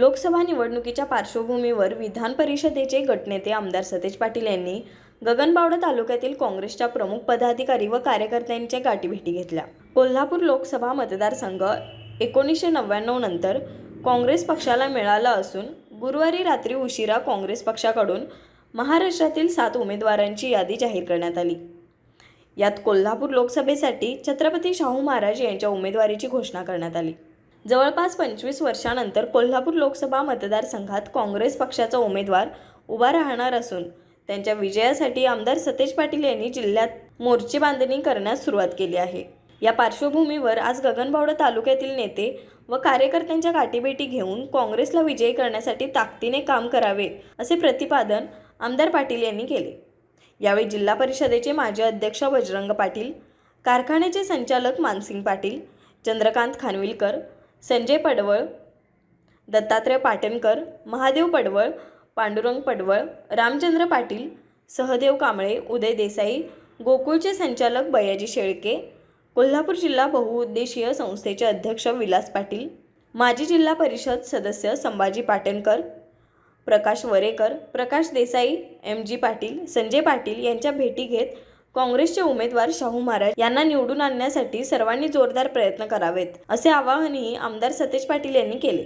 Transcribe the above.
लोकसभा निवडणुकीच्या पार्श्वभूमीवर विधान परिषदेचे गटनेते आमदार सतेज पाटील यांनी गगनबावडा तालुक्यातील काँग्रेसच्या प्रमुख पदाधिकारी व कार्यकर्त्यांच्या गाठीभेटी घेतल्या. कोल्हापूर लोकसभा मतदारसंघ एकोणीसशे नव्याण्णव नंतर काँग्रेस पक्षाला मिळाला असून गुरुवारी रात्री उशिरा काँग्रेस पक्षाकडून महाराष्ट्रातील सात उमेदवारांची यादी जाहीर करण्यात आली. यात कोल्हापूर लोकसभेसाठी छत्रपती शाहू महाराज यांच्या उमेदवारीची घोषणा करण्यात आली. जवळपास पंचवीस वर्षानंतर कोल्हापूर लोकसभा मतदारसंघात काँग्रेस पक्षाचा उमेदवार उभा राहणार असून त्यांच्या विजयासाठी आमदार सतेज पाटील यांनी जिल्ह्यात मोर्चे बांधणी करण्यास सुरुवात केली आहे. या पार्श्वभूमीवर आज गगनबावडा तालुक्यातील नेते व कार्यकर्त्यांच्या गाठीभेटी घेऊन काँग्रेसला विजयी करण्यासाठी ताकदीने काम करावे असे प्रतिपादन आमदार पाटील यांनी केले. यावेळी जिल्हा परिषदेचे माजी अध्यक्ष बजरंग पाटील कारखान्याचे संचालक मानसिंग पाटील चंद्रकांत खानविलकर संजय पडवळ दत्तात्रय पाटणकर महादेव पडवळ पांडुरंग पडवळ रामचंद्र पाटील सहदेव कांबळे उदय देसाई गोकुळचे संचालक बयाजी शेळके कोल्हापूर जिल्हा बहुउद्देशीय संस्थेचे अध्यक्ष विलास पाटील माजी जिल्हा परिषद सदस्य संभाजी पाटणकर प्रकाश वरेकर प्रकाश देसाई एम जी पाटील संजय पाटील यांच्या भेटी घेत काँग्रेसचे उमेदवार शाहू महाराज यांना निवडून आणण्यासाठी सर्वांनी जोरदार प्रयत्न करावेत असे आवाहनही आमदार सतेज पाटील यांनी केले.